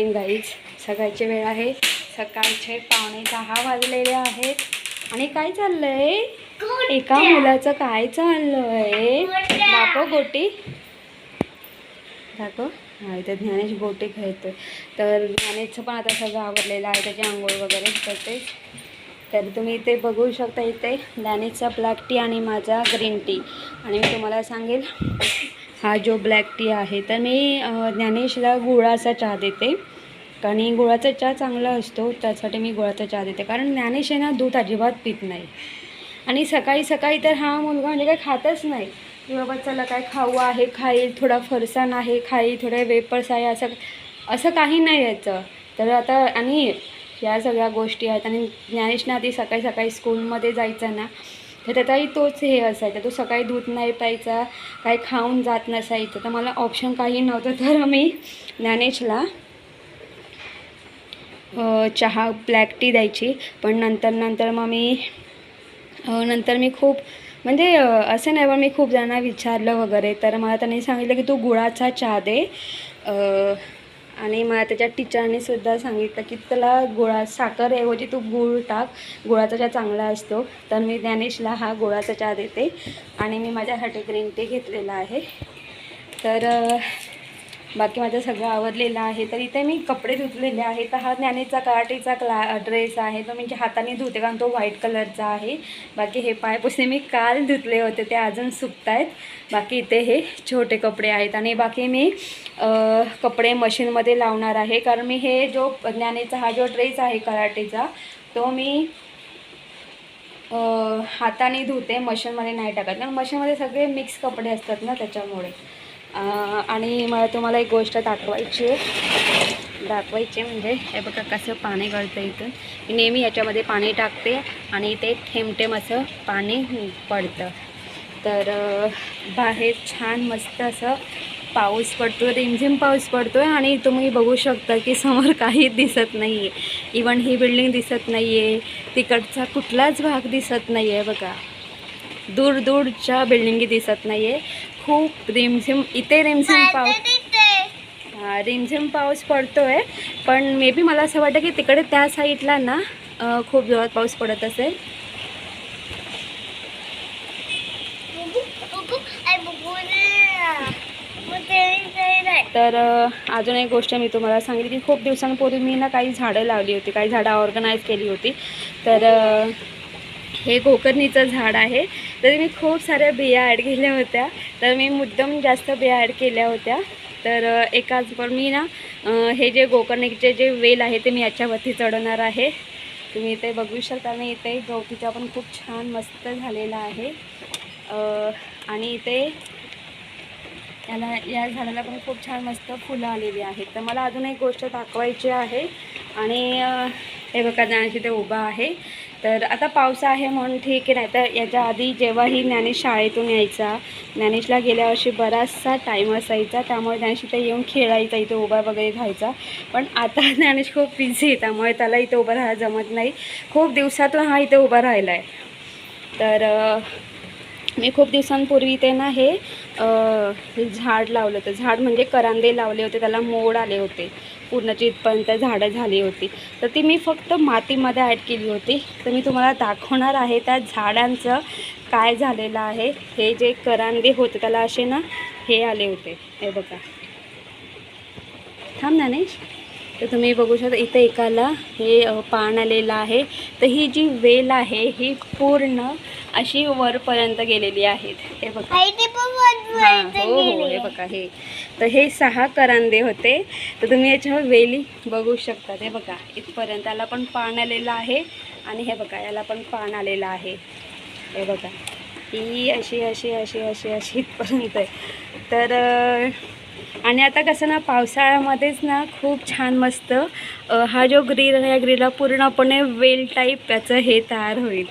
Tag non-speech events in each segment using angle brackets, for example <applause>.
Morning guys सकाळची वेळ आहे. सकाळचे पावणे दहा वाजलेले आहेत. आणि काय चाललंय? एका मुलाचं काय चाललंय? दाखव गोटी. दाखव. हा इथे ज्ञानेश गोटी खेळतोय. तर ज्ञानेशचं पण आता सगळं आवडलेलं आहे. त्याची आंघोळ वगैरे करते तर तुम्ही इथे बघू शकता इथे ज्ञानेशचा ब्लॅक टी आणि माझा ग्रीन टी आणि मी तुम्हाला सांगेल हा जो ब्लॅक टी आहे तर मी ज्ञानेशला गुळाचा चहा देते. कारण गुळाचा चहा चांगला असतो त्यासाठी मी गुळाचा चहा देते. कारण ज्ञानेश ना दूध अजिबात पित नाही. आणि सकाळी सकाळी तर हा मुलगा म्हणजे काही खातच नाही. की बाबा चला काय खाऊ आहे खाईल थोडा फरसाण आहे खाईल थोडे वेपर्स आहे असं असं काही नाही याचं. तर आता आणि या सगळ्या गोष्टी आहेत. आणि ज्ञानेशने आधी सकाळी सकाळी स्कूलमध्ये जायचं ना तर त्याचाही तोच हे असायचा. तो सकाळी दूध नाही प्यायचा काही खाऊन जात नसायचं. तर मला ऑप्शन काही नव्हतं. तर मी ज्ञानेशला चहा ब्लॅक टी द्यायची. पण नंतर नंतर मग मी नंतर मी खूप म्हणजे असं नाही पण मी खूप जणांना विचारलं वगैरे. तर मला त्यांनी सांगितलं की तू गुळाचा चहा दे. आणि मला त्याच्या टीचरने सुद्धा सांगितलं की त्याला गुळा साखरऐवजी तू गूळ टाक. गुळाचा चहा चांगला असतो. तर मी ज्ञानेशला हा गुळाचा चहा देते. आणि मी माझ्यासाठी ग्रीन टी घेतलेला आहे. तर बाकी माझं सगळं आवडलेलं आहे. तर इथे मी कपडे धुतलेले आहे तर हा ज्ञानेचा कराटेचा क्ला ड्रेस आहे. तो म्हणजे हाताने धुते कारण तो व्हाईट कलरचा आहे. बाकी हे पायपुसे मी काल धुतले होते. ते अजून सुकत आहेत बाकी इथे हे छोटे कपडे आहेत. आणि बाकी मी कपडे मशीनमध्ये लावणार आहे. कारण मी हे जो ज्ञानेचा हा जो ड्रेस आहे कराटेचा तो मी हाताने धुते. मशीनमध्ये नाही टाकत. कारण मशीनमध्ये सगळे मिक्स कपडे असतात ना त्याच्यामुळे. आणि मला तुम्हाला एक गोष्ट दाखवायची आहे. दाखवायची आहे म्हणजे हे बघा कसं पाणी गळतं इथून मी नेहमी याच्यामध्ये पाणी टाकते आणि ते थेंब असं पाणी पडतं. तर बाहेर छान मस्त असं पाऊस पडतो रिमझिम पाऊस पडतो आहे आणि तुम्ही बघू शकता की समोर काही दिसत नाही आहे इवन ही बिल्डिंग दिसत नाही आहे तिकडचा कुठलाच भाग दिसत नाही आहे बघा. दूर दूरच्या बिल्डिंगी दिसत नाही आहे खूप रिमझिम इथे रिमझिम पाऊस हा रिमझिम पाऊस पडतो आहे पण मे बी मला असं वाटतं की तिकडे त्या साईडला ना खूप जोरात पाऊस पडत असेल. तर अजून एक गोष्ट मी तुम्हाला सांगितली की खूप दिवसांपूर्वी मी ना काही झाडं लावली होती काही झाडं ऑर्गनाईज केली होती. तर हे गोकर्णीचं झाड आहे. तर मी खूप साऱ्या बिया ॲड केल्या होत्या. तर मी मुद्दाम जास्त बिया ॲड केल्या होत्या. तर एकाच पण मी ना हे जे गोकर्णीचे जे वेल आहे ते मी याच्यावरती चढवणार आहे. तुम्ही इथे बघू शकता मी इथे गवतीचा पण खूप छान मस्त झालेला आहे. आणि इथे याला या झाडाला पण खूप छान मस्त फुलं आलेली आहेत. तर मला अजून एक गोष्ट दाखवायची आहे. आणि हे बघा ज्ञानेश इथे उभा आहे. तर आता पाऊस आहे म्हणून ठीक आहे नाही तर याच्या आधी जेव्हाही ज्ञानेश शाळेतून यायचा ज्ञानेशला गेल्या वर्षी बराचसा टाईम असायचा त्यामुळे ज्ञानेश इथे येऊन खेळायचा इथे उभा वगैरे राहायचा. पण आता <laughs> ज्ञानेश खूप बिझी आहे त्यामुळे त्याला इथे उभं राहायला जमत नाही. खूप दिवसातून हा इथे उभा राहिला आहे तर मी खूप दिवसांपूर्वी ते ना हे हे झाड लावलं होतं. झाड म्हणजे करांदे लावले होते त्याला मोड आले होते. पूर्णची इथपर्यंत झाडं झाली होती. तर ती मी फक्त मातीमध्ये ॲड केली होती. तर मी तुम्हाला दाखवणार आहे त्या झाडांचं काय झालेलं आहे. हे जे करांदे होते त्याला असे ना हे आले होते. हे बघा. थांब ज्ञानेश तर तुम्ही बघू शकता इथं एकाला हे पान आलेलं आहे. तर ही जी वेल आहे ही पूर्ण अशी वरपर्यंत गेलेली आहेत. हे बघा. हां हो हो हे बघा हे. तर हे सहा करांदे होते. तर तुम्ही याच्यावर वेली बघू शकता. हे बघा इथपर्यंत याला पण पान आलेलं आहे आणि हे बघा याला पण पान आलेलं आहे. हे बघा ही अशी अशी अशी अशी अशी इथपर्यंत आहे. तर आणि आता कसं ना पावसाळ्यामध्येच ना खूप छान मस्त हा जो ग्रील आहे या ग्रीला पूर्णपणे वेल टाईप त्याचं हे तयार होईल.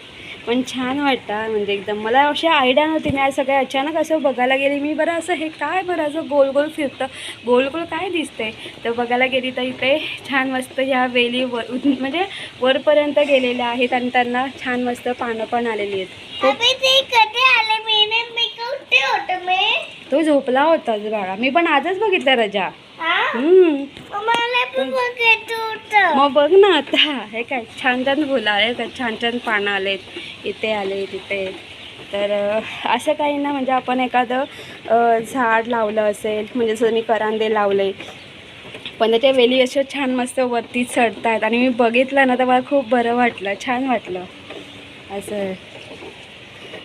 पण छान वाटतं म्हणजे एकदम. मला अशी आयडिया नव्हती. मी आज सगळं अचानक असं बघायला गेली मी बरं असं हे काय बरं असं गोल गोल फिरतं. गोल गोल काय दिसतंय? तर बघायला गेली तर इथे छान मस्त ह्या वेली वर म्हणजे वरपर्यंत गेलेल्या आहेत आणि त्यांना छान मस्त पानं पण आलेली आहेत. तो झोपला होता बाळा. मी पण आजच बघितलं रजा. मग बघ ना आता. हे काय छान छान फुलं आले का छान छान पानं आलेत. इथे आले तिथे. तर असं काही ना म्हणजे आपण एखादं झाड लावलं असेल म्हणजे जसं मी करांदे लावले पण त्याच्या वेली अशा छान मस्त वरती चढत आहेत आणि मी बघितलं ना तर मला खूप बरं वाटलं छान वाटलं. असं.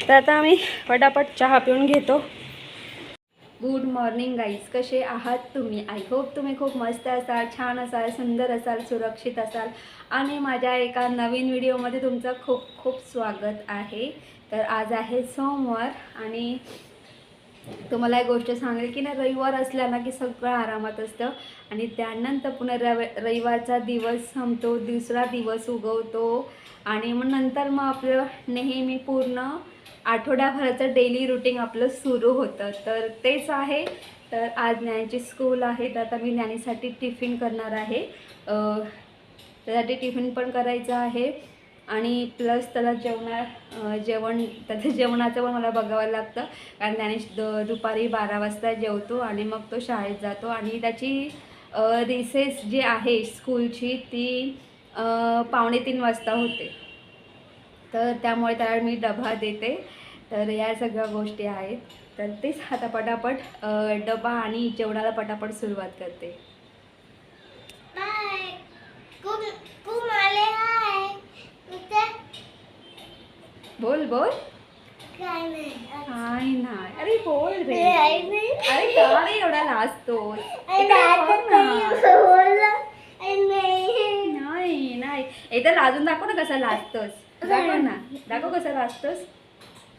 तर आता आम्ही पटापट चहा पिऊन घेतो. गुड मॉर्निंग गाईज कसे आहात तुम्ही? आय होप तुम्ही खूप मस्त असाल छान असाल सुंदर असाल सुरक्षित असाल. आणि माझ्या एका नवीन व्हिडिओमध्ये तुमचं खूप खूप स्वागत आहे. तर आज आहे सोमवार आणि तुम्हाला एक गोष्ट सांगेल की ना रविवार असला ना की सगळं आरामात असतं. आणि त्यानंतर पुन्हा रव रविवारचा दिवस संपतो दुसरा दिवस उगवतो. आणि मग नंतर मग आपलं नेहमी पूर्ण आठवड्याभराचं डेली रुटीन आपलं सुरू होतं. तर तेच आहे. तर आज ज्ञानीची स्कूल आहे. तर आता मी ज्ञानीसाठी टिफिन करणार आहे. त्यासाठी टिफिन पण करायचं आहे. आणि प्लस त्याला जेवणा जेवण त्याचं जेवणाचं पण मला बघावं लागतं. कारण त्याने द दुपारी बारा वाजता जेवतो आणि मग तो शाळेत जातो. आणि त्याची रिसेस जी आहे स्कूलची ती पावणे तीन वाजता होते. तर त्यामुळे त्याला मी डबा देते. तर या सगळ्या गोष्टी आहेत. तर तेच आता पटापट डबा आणि जेवणाला पटापट सुरुवात करते. बोल बोल. काय नाही. अरे बोल रे. अरे का रे एवढा नाही. नाही. नाही. एकदा लाजून दाखव ना कसं लाजतोस. दाखव ना. दाखव कसं लाजतोस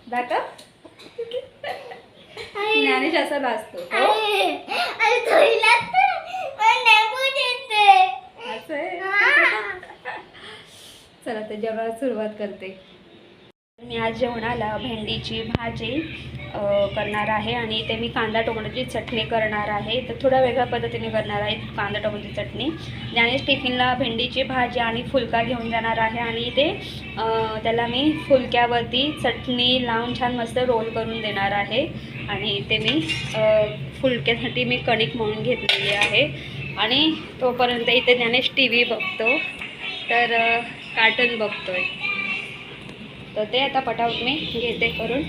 दाखव. ज्ञानेश असं लाजतो हो? असं. चला तर जेवणाला सुरुवात करते. मी आज जेवणाला भेंडीची भाजी करणार आहे आणि ते मी कांदा टोमॅटोची चटणी करणार आहे. तर थोड्या वेगळ्या पद्धतीने करणार आहे कांदा टोमॅटोची चटणी. ज्ञानेश टिफिनला भेंडीची भाजी आणि फुलका घेऊन जाणार आहे आणि ते त्याला मी फुलक्यावरती चटणी लावून छान मस्त रोल करून देणार आहे. आणि ते मी फुलक्यासाठी मी कणिक म्हणून घेतलेली आहे. आणि तोपर्यंत इथे ज्ञानेश टी व्ही बघतो. तर कार्टून बघतो आहे तर ते आता पटापट मी घेते करून.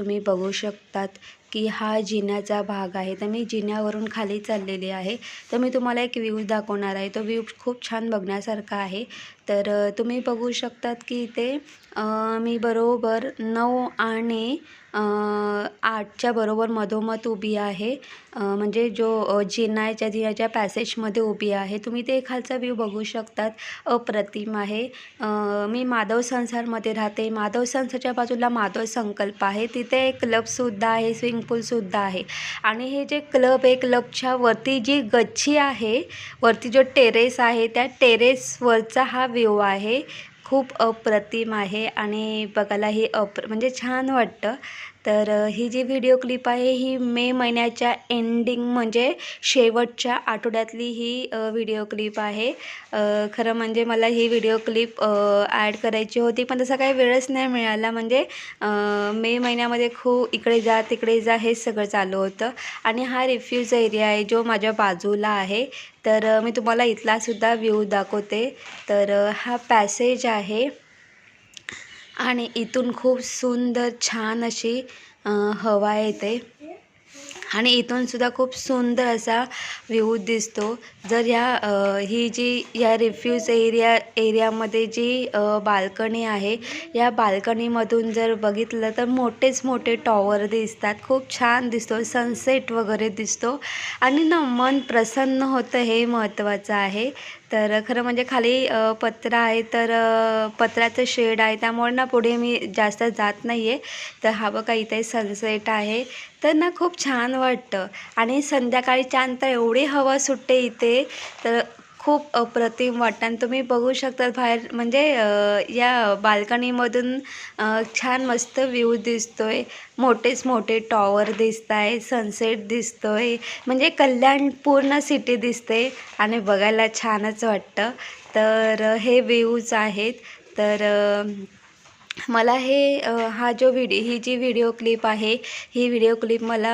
तुम्ही बघू शकतात की हा जिन्याचा भाग आहे. तर मी जिन्यावरून खाली चाललेली आहे. तर मी तुम्हाला एक व्ह्यू दाखवणार आहे. तो व्ह्यू खूप छान बघण्यासारखा आहे. तर तुम्ही बघू शकतात की इथे मी बरोबर नऊ आणि आठच्या बरोबर मधोमध उभी आहे. म्हणजे जो अ, जिना आहे त्या जिन्याच्या पॅसेजमध्ये उभी आहे. तुम्ही ते खालचा व्ह्यू बघू शकतात. अप्रतिम आहे. मी माधव संसारमध्ये राहते. माधव संसारच्या बाजूला माधव संकल्प आहे. तिथे एक क्लबसुद्धा आहे. स्विमिंग पूलसुद्धा आहे. आणि हे जे क्लब आहे क्लबच्या वरती जी गच्ची आहे वरती जो टेरेस आहे त्या टेरेसवरचा हा व्ह्यू आहे. खूप अप्रतिम आहे आणि बघायलाही अप्र म्हणजे छान वाटतं. तर ही जी व्हिडिओ क्लिप आहे ही मे महिन्याच्या एंडिंग म्हणजे शेवटच्या आठवड्यातली ही व्हिडिओ क्लिप आहे. खरं म्हणजे मला ही व्हिडिओ क्लिप ॲड करायची होती पण तसा काही वेळच नाही मिळाला. म्हणजे मे महिन्यामध्ये खूप इकडे जा तिकडे जा हे सगळं चालू होतं. आणि हा रिफ्यूज एरिया आहे जो माझ्या बाजूला आहे. तर मी तुम्हाला इथलासुद्धा व्ह्यू दाखवते. तर हा पॅसेज आहे. आणि इथून खूप सुंदर छान अशी हवा येते. आणि इथूनसुद्धा खूप सुंदर असा व्ह्यू दिसतो. जर या ही जी या रिफ्यूज एरिया एरियामध्ये जी बाल्कनी आहे या बाल्कनीमधून जर बघितलं तर मोठेच मोठे टॉवर दिसतात. खूप छान दिसतो. सनसेट वगैरे दिसतो. आणि ना मन प्रसन्न होतं हे महत्त्वाचं आहे. तर खरं म्हणजे खाली पत्रा आहे तर पत्राचं शेड आहे. त्यामुळे ना पुढे मी जास्त जात नाही आहे तर हा बघा इथे सनसेट आहे. तर ना खूप छान वाटतं. आणि संध्याकाळी छान तर एवढी हवा सुटते इथे. तर खूप अप्रतिम वाटतं. आणि तुम्ही बघू शकतात बाहेर म्हणजे या बाल्कनीमधून छान मस्त व्ह्यू आहे मोठेच मोठे टॉवर दिसत आहे सनसेट दिसतो आहे म्हणजे कल्याण पूर्ण सिटी दिसते आणि बघायला छानच वाटतं. तर हे व्ह्यूज आहेत. तर मला हे हा जो व्हिडिओ ही जी व्हिडिओ क्लिप आहे ही व्हिडिओ क्लिप मला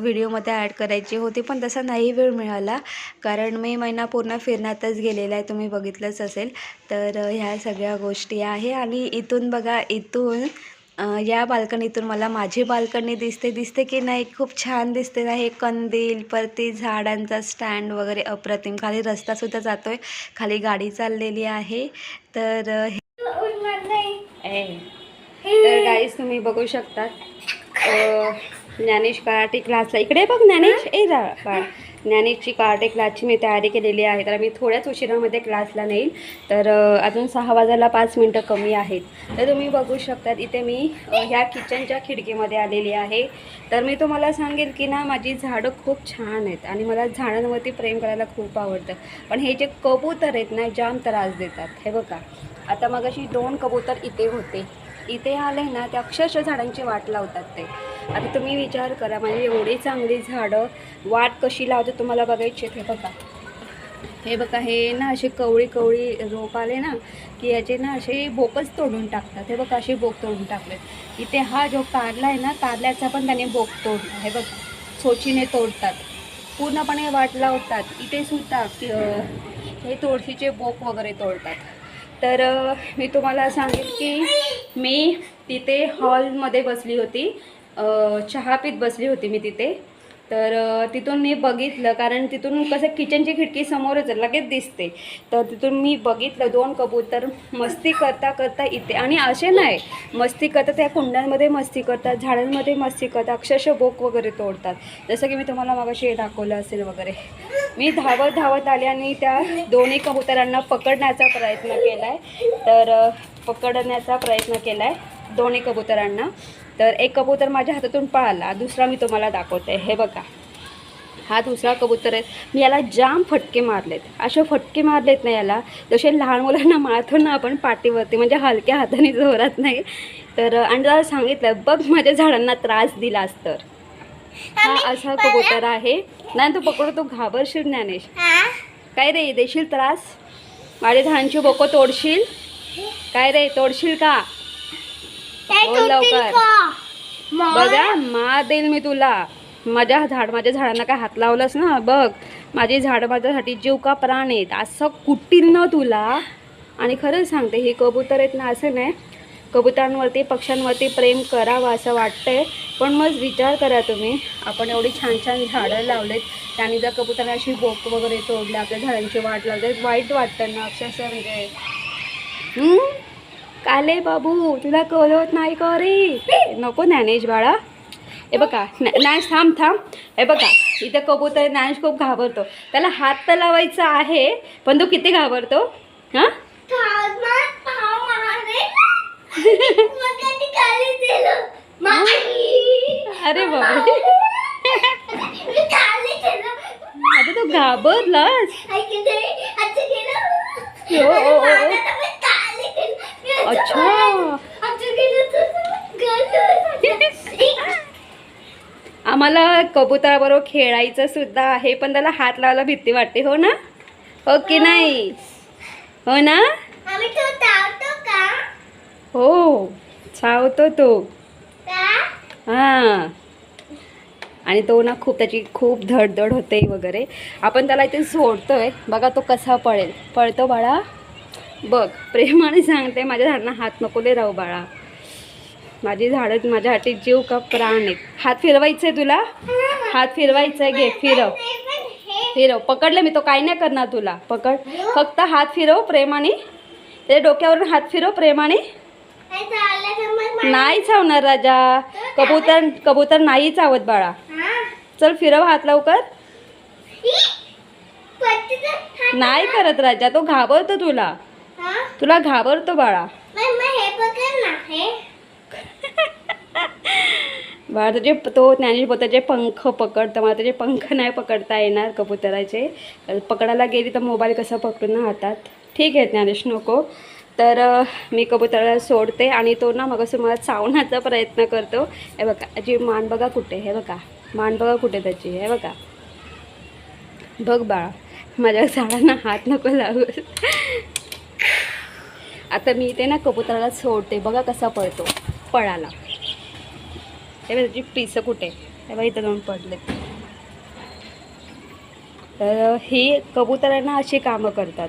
व्हिडिओमध्ये ॲड करायची होती पण तसा नाही वेळ मिळाला. कारण मे महिना पूर्ण फिरण्यातच गेलेला आहे तुम्ही बघितलंच असेल. तर ह्या सगळ्या गोष्टी आहे. आणि इथून बघा इथून या बाल्कनीतून मला माझी बाल्कनी दिसते दिसते की नाही? खूप छान दिसते ना हे कंदील परती झाडांचा स्टँड वगैरे अप्रतिम. खाली रस्तासुद्धा जातो आहे खाली गाडी चाललेली आहे. तर हे नाही. तर गाईस तुम्ही बघू शकतात. अ, ज्ञानेश कराटे क्लासला इकडे बघ ज्ञानेश. ए जा बाळ ज्ञानेशची कराटे क्लासची मी तयारी केलेली आहे. तर मी थोड्याच उशिरामध्ये क्लासला नेईल. तर अजून सहा वाजायला पाच मिनटं कमी आहेत. तर तुम्ही बघू शकतात इथे मी ह्या किचनच्या खिडकीमध्ये आलेली आहे. तर मी तुम्हाला सांगेल की ना माझी झाडं खूप छान आहेत आणि मला झाडांवरती प्रेम करायला खूप आवडतं. पण हे जे कबूतर आहेत ना जाम त्रास देतात. हे बघा. आता मग अशी दोन कबूतर इथे होते. इथे आले ना ते अक्षरशः झाडांची वाट लावतात ते. आता तुम्ही विचार करा म्हणजे एवढी चांगली झाडं वाट कशी लावते तुम्हाला बघायची हे बघा. हे बघा हे ना असे कवळी कवळी रोप आले ना की याचे ना असे बोकच तोडून टाकतात. हे बघा असे बोक तोडून टाकले इथे हा जो कारला आहे ना कारल्याचा पण त्याने बोक तोडला. हे बघा सोचीने तोडतात. पूर्णपणे वाट लावतात. इथे सुद्धा हे तुळशीचे बोक वगैरे तोडतात. तर मी तुम्हाला सांगेन की मी तिथे हॉलमध्ये बसली होती. चहा पीत बसली होती मी तिथे. तर तिथून मी बघितलं कारण तिथून कसं किचनची खिडकी समोरच लगेच दिसते. तर तिथून मी बघितलं दोन कबूतर मस्ती करता करता इथे आणि असे नाही मस्ती करता त्या कुंड्यांमध्ये मस्ती करतात झाडांमध्ये मस्ती करतात अक्षरशः बोक वगैरे तोडतात. जसं की मी तुम्हाला मागाशी दाखवलं असेल वगैरे. मी धावत धावत आले आणि त्या दोन्ही कबुतरांना पकडण्याचा प्रयत्न केला आहे तर पकडण्याचा प्रयत्न केला आहे दोन्ही कबुतरांना. तर एक कबूतर माझ्या हातातून पळाला. दुसरा मी तुम्हाला दाखवते. हे बघा. हा दुसरा कबूतर आहे. मी याला जाम फटके मारलेत. असे फटके मारलेत ना याला जसे लहान मुलांना मारतो ना आपण पाठीवरती म्हणजे हलक्या हाताने जोरात नाही. तर आणि त्याला सांगितलं बघ माझ्या झाडांना त्रास दिलास तर हा असा कबूतर आहे. नाही तू पकडू तू घाबरशील ज्ञानेश. हा? काय रे देशील त्रास? माझ्या झाडांची बोकं तोडशील? काय रे तोडशील का? बोल लवकर. बघा मा देईल मी तुला. माझ्या झाड माझ्या झाडांना काय हात लावलास ना? बघ माझी झाड माझ्यासाठी जीव का प्राण आहेत असं कुटील ना तुला. आणि खरंच सांगते ही कबूतर आहेत ना असं नाही. कबुतरांवरती पक्ष्यांवरती प्रेम करावं असं वाटतंय. पण मग विचार करा तुम्ही. आपण एवढी छान छान झाडं लावलेत. त्यांनी जर कबुतरांना अशी बोक वगैरे तोडली आपल्या झाडांची वाट लावते वाईट वाटतं ना अक्षरशः म्हणजे? काले बाबू तुला कळवत नाही का रे? नको ज्ञानेश बाळा. हे बघा ज्ञा- ज्ञानेश थांब थांब. हे बघा इथं कबूतर ज्ञानेश खूप घाबरतो. त्याला हात तर लावायचा आहे पण तो किती घाबरतो? हां. अरे. बाबा. आता तो घाबरलास. अच्छा. आम्हाला कबुतराबरोबर खेळायचं सुद्धा आहे पण त्याला हात लावायला भीती वाटते हो ना? हो की नाही? हो ना? हो चावतो तो. हां. आणि तो ना खूप त्याची खूप धडधड होते वगैरे. आपण त्याला इथे सोडतोय. बघा तो कसा पळेल. पळतो बाळा. बघ प्रेमाने सांगते माझ्या झाडांना हात नको दे राहू बाळा. माझी झाडं माझ्या हाती जीव का प्राण आहेत. हात फिरवायचं आहे तुला? हात फिरवायचं आहे घे फिरव. फिरव. पकडलं मी तो काय नाही करणार तुला. पकड. फक्त हात फिरव प्रेमाने. त्याच्या डोक्यावरून हात फिरव प्रेमाने. नाही चावणार राजा. कबूतर कबूतर नाही चावत बाळा. चल फिरव हात लवकर. नाही करत राजा तो घाबरतो तुला. तुला घाबरतो बाळा. बाळा तुझे तो ज्ञानेश त्याचे पंख पकडतं. मला त्याचे पंख नाही पकडता येणार कबुतराचे. पकडायला गेली तर मोबाईल कसा पकडून ना हातात? ठीक आहे ज्ञानेश नको. तर मी कबुतराला सोडते आणि तो ना मग असं मला चावण्याचा प्रयत्न करतो. हे बघा याची मान बघा कुठे? हे बघा मान बघा कुठे त्याची? हे बघा. बघ बाळा माझ्या झाडांना हात नको लागू आता मी इथे ना कबुतराला सोडते. बघा कसा पळतो. पळाला. हे बघ त्याची पिसं कुठे हे बघा इथं दोन पडले तर ही कबुतरांना अशी कामं करतात.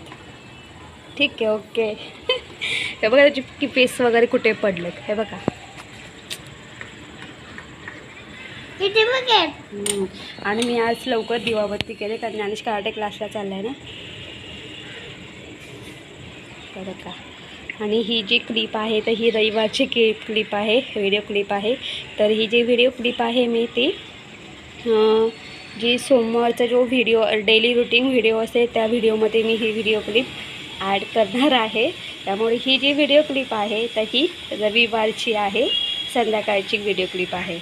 ठीक आहे ओके. <laughs> हे बघा त्याची की पीस वगैरे कुठे पडलेत. हे बघा. आणि मी आज लवकर दिवाबत्ती केले कारण ज्ञानेश कराटे क्लासला चालला आहे ना. हे बघा. आणि ही जी क्लिप आहे तर ही रविवारची क्लिप क्लिप आहे व्हिडिओ क्लिप आहे. तर ही जी व्हिडिओ क्लिप आहे मी ती जी सोमवारचा जो व्हिडिओ डेली रुटीन व्हिडिओ असेल त्या व्हिडिओमध्ये मी ही व्हिडिओ क्लिप ॲड करणार आहे. त्यामुळे ही जी व्हिडिओ क्लिप आहे तर ही रविवारची आहे संध्याकाळची व्हिडिओ क्लिप आहे.